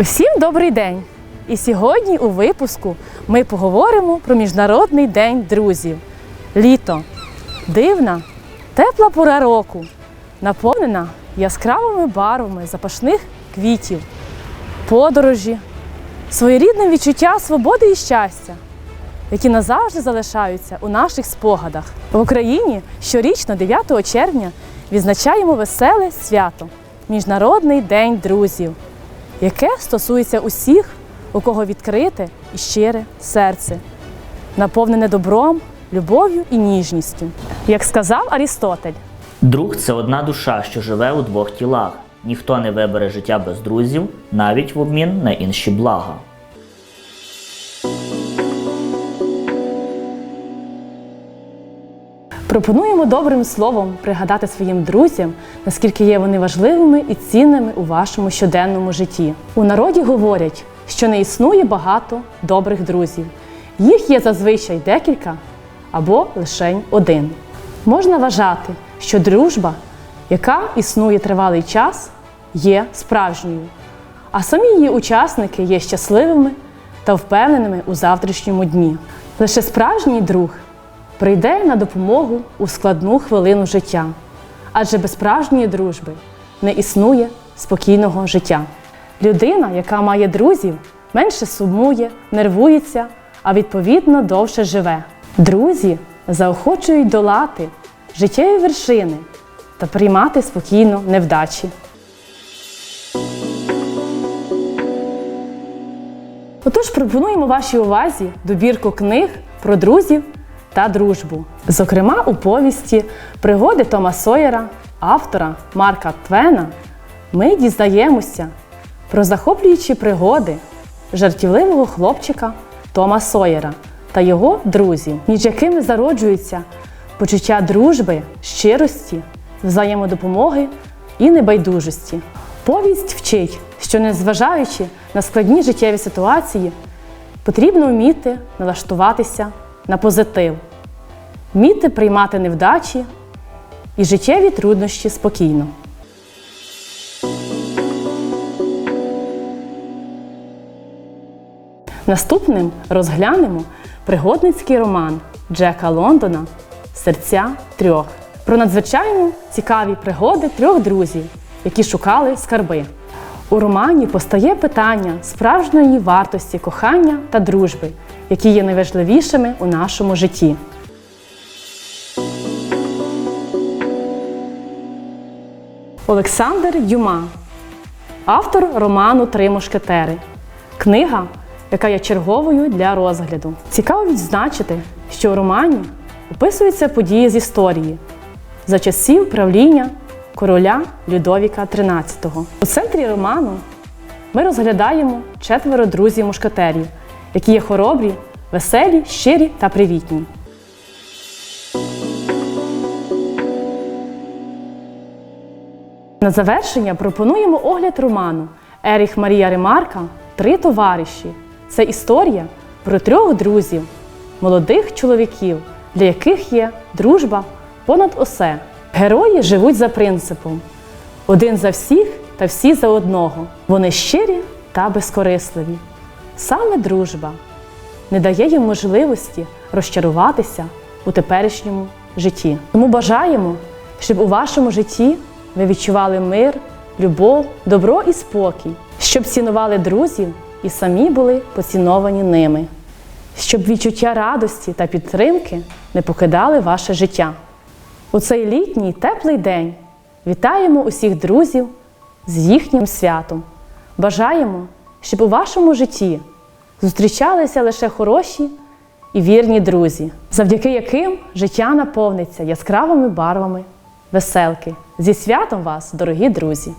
Усім добрий день! І сьогодні у випуску ми поговоримо про Міжнародний день друзів. Літо дивна, тепла пора року, наповнена яскравими барвами запашних квітів, подорожі, своєрідне відчуття свободи і щастя, які назавжди залишаються у наших спогадах. В Україні щорічно 9 червня відзначаємо веселе свято Міжнародний день друзів яке стосується усіх, у кого відкрите і щире серце, наповнене добром, любов'ю і ніжністю. Як сказав Арістотель, Друг це одна душа, що живе у двох тілах. Ніхто не вибере життя без друзів, навіть в обмін на інші блага. Пропонуємо добрим словом пригадати своїм друзям, наскільки є вони важливими і цінними у вашому щоденному житті. У народі говорять, що не існує багато добрих друзів. Їх є зазвичай декілька або лишень один. Можна вважати, що дружба, яка існує тривалий час, є справжньою, а самі її учасники є щасливими та впевненими у завтрашньому дні. Лише справжній друг прийде на допомогу у складну хвилину життя, адже без справжньої дружби не існує спокійного життя. Людина, яка має друзів, менше сумує, нервується, а відповідно довше живе. Друзі заохочують долати життєві вершини та приймати спокійно невдачі. Отож, пропонуємо вашій увазі добірку книг про друзів та дружбу. Зокрема, у повісті Пригоди Тома Сойера, автора Марка Твена, ми дізнаємося про захоплюючі пригоди жартівливого хлопчика Тома Сойера та його друзів, між якими зароджується почуття дружби, щирості, взаємодопомоги і небайдужості. Повість вчить, що незважаючи на складні життєві ситуації, потрібно вміти налаштуватися на позитив, вміти приймати невдачі і життєві труднощі спокійно. Наступним розглянемо пригодницький роман Джека Лондона Серця трьох про надзвичайно цікаві пригоди трьох друзів, які шукали скарби. У романі постає питання справжньої вартості кохання та дружби, які є найважливішими у нашому житті. Олександр Дюма, автор роману Три мушкетери. Книга, яка є черговою для розгляду. Цікаво відзначити, що у романі описуються події з історії за часів правління короля Людовіка XIII. У центрі роману ми розглядаємо четверо друзів мушкетерів, які є хоробрі, веселі, щирі та привітні. На завершення пропонуємо огляд роману Еріх Марія Ремарка Три товариші. Це історія про трьох друзів, молодих чоловіків, для яких є дружба понад усе. Герої живуть за принципом один за всіх та всі за одного. Вони щирі та безкорисливі. Саме дружба не дає їм можливості розчаруватися у теперішньому житті. Тому бажаємо, щоб у вашому житті ви відчували мир, любов, добро і спокій, щоб цінували друзів і самі були поціновані ними, щоб відчуття радості та підтримки не покидали ваше життя. У цей літній теплий день вітаємо усіх друзів з їхнім святом. Бажаємо, щоб у вашому житті зустрічалися лише хороші і вірні друзі, завдяки яким життя наповниться яскравими барвами веселки. Зі святом вас, дорогі друзі!